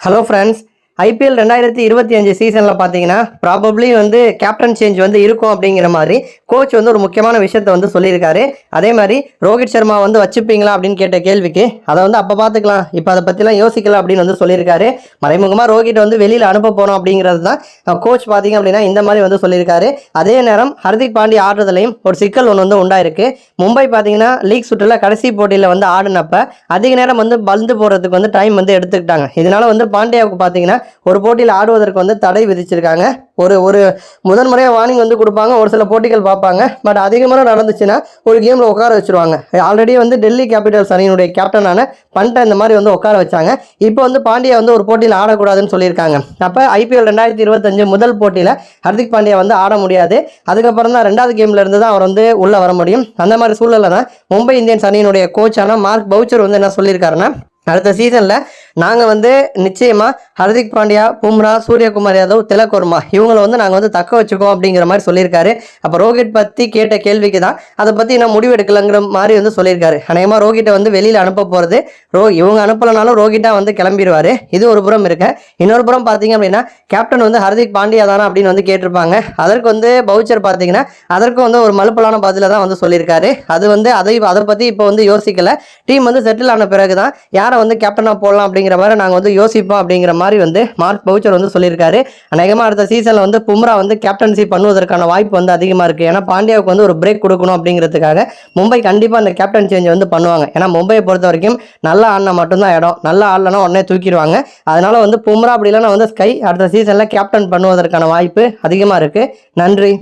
Hello friends IPL ரெண்டாயிரத்தி இருபத்தி அஞ்சு சீசனில் பார்த்தீங்கன்னா ப்ராபப்ளி வந்து கேப்டன் சேஞ்ச் வந்து இருக்கும் அப்படிங்கிற மாதிரி கோச் வந்து ஒரு முக்கியமான விஷயத்த வந்து சொல்லியிருக்காரு. அதே மாதிரி ரோஹித் சர்மா வந்து வச்சுப்பீங்களா அப்படின்னு கேட்ட கேள்விக்கு அதை வந்து அப்போ பார்த்துக்கலாம். இப்போ அதை பற்றிலாம் யோசிக்கலாம் அப்படின்னு வந்து சொல்லியிருக்காரு. மறைமுகமாக ரோஹித் வந்து வெளியில் அனுப்ப போகிறோம் அப்படிங்கிறது தான் கோச் பார்த்தீங்க அப்படின்னா இந்த மாதிரி வந்து சொல்லியிருக்காரு. அதே நேரம் ஹர்திக் பாண்டி ஆடுறதுலையும் ஒரு சிக்கல் ஒன்று வந்து உண்டாயிருக்கு. மும்பை பார்த்தீங்கன்னா லீக் சுற்றில் கடைசி போட்டியில் வந்து ஆடினப்ப அதிக நேரம் வந்து பந்து போடுறதுக்கு வந்து டைம் வந்து எடுத்துக்கிட்டாங்க. இதனால் வந்து பாண்டியாவுக்கு பார்த்தீங்கன்னா ஒரு போட்டியில் ஆடுவதற்கு வந்து தடை விதிச்சிருக்காங்க. ஒரு ஒரு முதன்முறையாக வார்னிங் வந்து கொடுப்பாங்க. ஒரு சில போட்டிகள் பார்ப்பாங்க. பட் அதிகமாக நடந்துச்சுன்னா ஒரு கேமில் உட்கார வச்சிருவாங்க. ஆல்ரெடி வந்து டெல்லி கேபிட்டல்ஸ் அணியினுடைய கேப்டனான பண்ட்டை இந்த மாதிரி வந்து உட்கார வச்சாங்க. இப்போ வந்து பாண்டியா வந்து ஒரு போட்டியில் ஆடக்கூடாதுன்னு சொல்லியிருக்காங்க. அப்போ ஐபிஎல் ரெண்டாயிரத்தி இருபத்தஞ்சு முதல் போட்டியில் ஹர்திக் பாண்டியா வந்து ஆட முடியாது. அதுக்கப்புறம் தான் ரெண்டாவது கேம்ல இருந்து தான் அவர் வந்து உள்ளே வர முடியும். அந்த மாதிரி சூழலில் தான் மும்பை இந்தியன்ஸ் அணியினுடைய கோச்சான மார்க் பவுச்சர் வந்து என்ன சொல்லியிருக்காருன்னா அடுத்த சீசனில் நாங்கள் வந்து நிச்சயமாக ஹர்திக் பாண்டியா பும்ரா சூரியகுமார் யாதவ் திலக் வர்மா இவங்களை வந்து நாங்கள் வந்து தக்க வச்சுக்கோம் அப்படிங்கிற மாதிரி சொல்லியிருக்காரு. அப்போ ரோஹித் பற்றி கேட்ட கேள்விக்கு தான் அதை பற்றி இன்னும் முடிவெடுக்கலங்கிற மாதிரி வந்து சொல்லியிருக்காரு. அநேகமாக ரோஹிட்டை வந்து வெளியில் அனுப்ப போகிறது ரோ இவங்க அனுப்பலைனாலும் ரோஹிட்டாக வந்து கிளம்பிடுவார். இது ஒரு புறம் இருக்க. இன்னொரு புறம் பார்த்தீங்க அப்படின்னா கேப்டன் வந்து ஹர்திக் பாண்டியா தானா அப்படின்னு வந்து கேட்டிருப்பாங்க. அதற்கு வந்து பவுச்சர் பார்த்தீங்கன்னா அதற்கும் வந்து ஒரு மலுப்பலான பதில தான் வந்து சொல்லியிருக்காரு. அது வந்து அதை அதை பற்றி இப்போ வந்து யோசிக்கலை. டீம் வந்து செட்டில் ஆன பிறகு தான் யாரை வந்து கேப்டனாக போடலாம் அப்படிங்கிற மாதிரி நாங்கள் வந்து யோசிப்போம் அப்படிங்கிற மாதிரி வந்து மார்க் பவுச்சர் வந்து சொல்லியிருக்காரு. அநேகமாக அடுத்த சீசனில் வந்து பும்ரா வந்து கேப்டன்சி பண்ணுவதற்கான வாய்ப்பு வந்து அதிகமாக இருக்குது ஏன்னா பாண்டியாவுக்கு வந்து ஒரு பிரேக் கொடுக்கணும் அப்படிங்கிறதுக்காக மும்பை கண்டிப்பாக அந்த கேப்டன் சேஞ்ச் வந்து பண்ணுவாங்க. ஏன்னா மும்பையை பொறுத்த வரைக்கும் நல்லா ஆடினா மட்டும்தான் இடம். நல்லா ஆடலனா உடனே தூக்கிடுவாங்க. அதனால வந்து பும்ரா அப்படி இல்லைன்னா வந்து ஸ்கை அடுத்த சீசனில் கேப்டன் பண்ணுவதற்கான வாய்ப்பு அதிகமாக இருக்குது நன்றி.